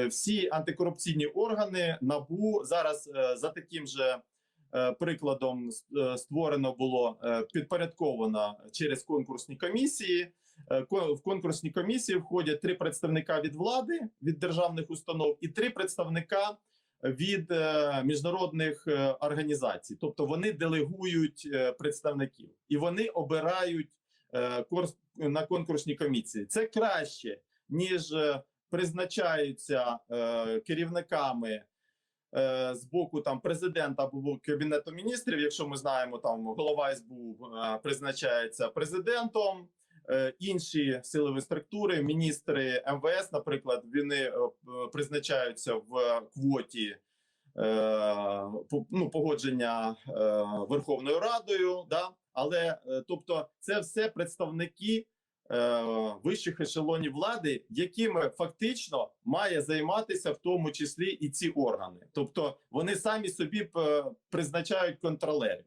е, всі антикорупційні органи набу зараз е, за таким же е, прикладом створено було підпорядковано через конкурсні комісії. В конкурсні комісії входять три представника від влади від державних установ і три представника від міжнародних організацій. Тобто вони делегують представників і вони обирають на конкурсній комісії. Це краще ніж призначаються е, керівниками. е, З боку там президента або кабінету міністрів, якщо ми знаємо, там голова СБУ е, призначається президентом, е, інші силові структури, міністри МВС, наприклад, вони е, призначаються в квоті е, ну, погодження Верховною Радою. Да? Але тобто, це все представники вищих ешелонів влади, якими фактично має займатися в тому числі і ці органи. Тобто вони самі собі е, призначають контролерів.